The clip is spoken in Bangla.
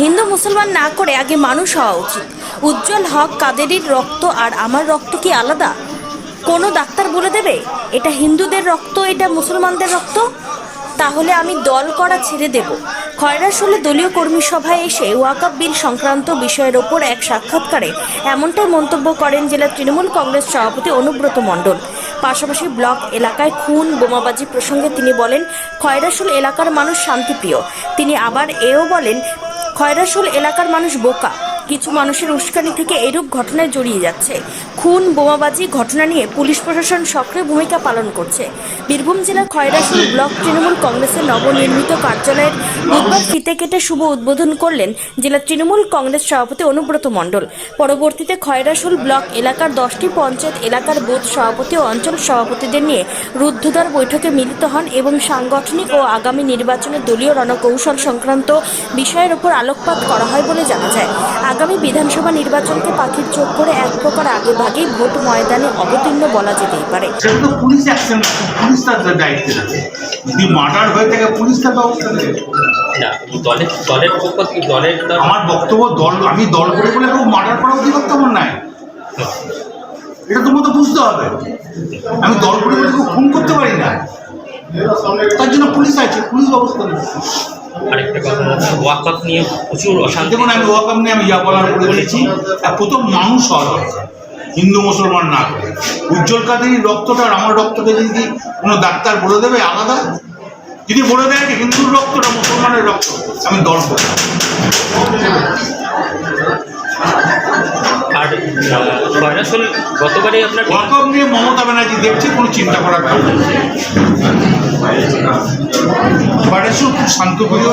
হিন্দু মুসলমান না করে আগে মানুষ হওয়া উচিত। উজ্জ্বল হক কাদেরির রক্ত আর আমার রক্ত কি আলাদা? কোনো ডাক্তার বলে দেবে, এটা হিন্দুদের রক্ত, এটা মুসলমানদের রক্ত তাহলে আমি দল করা ছেড়ে দেব। খয়রাসুলে দলীয় কর্মী সভায় এসে ওয়াকাব বিল সংক্রান্ত বিষয়ের ওপর এক সাক্ষাৎকারে এমনটাই মন্তব্য করেন জেলা তৃণমূল কংগ্রেস সভাপতি অনুব্রত মণ্ডল। পাশাপাশি ব্লক এলাকায় খুন, বোমাবাজি প্রসঙ্গে তিনি বলেন খয়রাসুল এলাকার মানুষ শান্তিপ্রিয়। তিনি আবার এও বলেন খয়রাসুল এলাকার মানুষ বোকা। কিছু মানুষের উস্কানি থেকে এরূপ ঘটনায় জড়িয়ে যাচ্ছে। খুন, বোমাবাজি, ঘটনা নিয়ে পুলিশ প্রশাসন সক্রিয় ভূমিকা পালন করছে। বীরভূম জেলার খয়রাসুল ব্লক তৃণমূল কংগ্রেসের নবনির্মিত কার্যালয়ের বুধবার ফিতে কেটে শুভ উদ্বোধন করলেন জেলা তৃণমূল কংগ্রেস সভাপতি অনুব্রত মণ্ডল। পরবর্তীতে খয়রাসুল ব্লক এলাকার দশটি পঞ্চায়েত এলাকার বুথ সভাপতি ও অঞ্চল সভাপতিদের নিয়ে রুদ্ধদ্বার বৈঠকে মিলিত হন এবং সাংগঠনিক ও আগামী নির্বাচনে দলীয় রণকৌশল সংক্রান্ত বিষয়ের উপর আলোকপাত করা হয় বলে জানা যায়। আগামী বিধানসভা নির্বাচনকে পাখির চোখ করে এক প্রকার আগে ভাগেই ভোট ময়দানে অবতীর্ণ বলা যেতেই পারে। সেটা পুলিশ অ্যাকশন পুলিশ তার দায়িত্বে থাকে যদি মার্ডার হয়ে থাকে পুলিশ তার ব্যবস্থা নেবে। না দলের দলের পক্ষ থেকে দলের আমার বক্তব্য দল আমি দল করে বলে কেউ মার্ডার করা অধিকার আমার নাই। এটা তোমার তো বুঝতে হবে। আমি দল করে বলে খুন করতে পারি না। তার জন্য পুলিশ আছে পুলিশ ব্যবস্থা নেবে। আরেকটা কথা ওয়াকফ নিয়ে প্রচুর অশান্তি। দেখুন আমি ওয়াকাম নিয়ে আমি যা বলার বলে বলেছি প্রথম মানুষ হওয়া দরকার। হিন্দু মুসলমান না করে। উজ্জ্বল কাদেরই রক্তটা আমার রক্তটা যদি কোনো ডাক্তার বলে দেবে আলাদা। যদি বলে দেয় যে হিন্দুর রক্তটা মুসলমানের রক্ত আমি দল করব। আর খয়রাসুল গতবারে আপনার ওয়াকম নিয়ে মমতা ব্যানার্জি দেখছে কোনো চিন্তা করার কারণ খুব শান্তপ্রিয়।